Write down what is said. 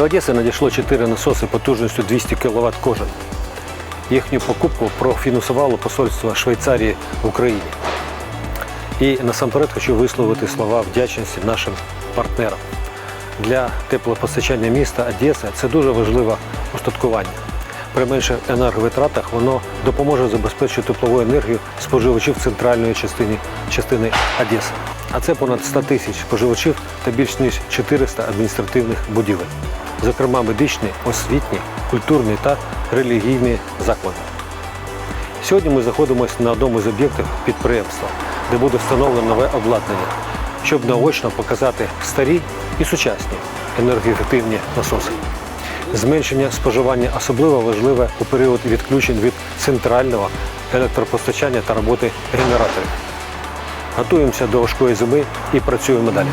До Одеси надійшло 4 насоси потужністю 200 кВт кожен. Їхню покупку профінансувало посольство Швейцарії в Україні. І насамперед хочу висловити слова вдячності нашим партнерам. Для теплопостачання міста Одеса це дуже важливе устаткування. При менших енерговитратах воно допоможе забезпечити теплову енергію споживачів центральної частини, частини Одеси. А це понад 100 тисяч споживачів та більш ніж 400 адміністративних будівель, зокрема медичні, освітні, культурні та релігійні заклади. Сьогодні ми знаходимося на одному з об'єктів підприємства, де буде встановлено нове обладнання, щоб наочно показати старі і сучасні енергоефективні насоси. Зменшення споживання особливо важливе у період відключень від центрального електропостачання та роботи генераторів. Готуємося до важкої зими і працюємо далі.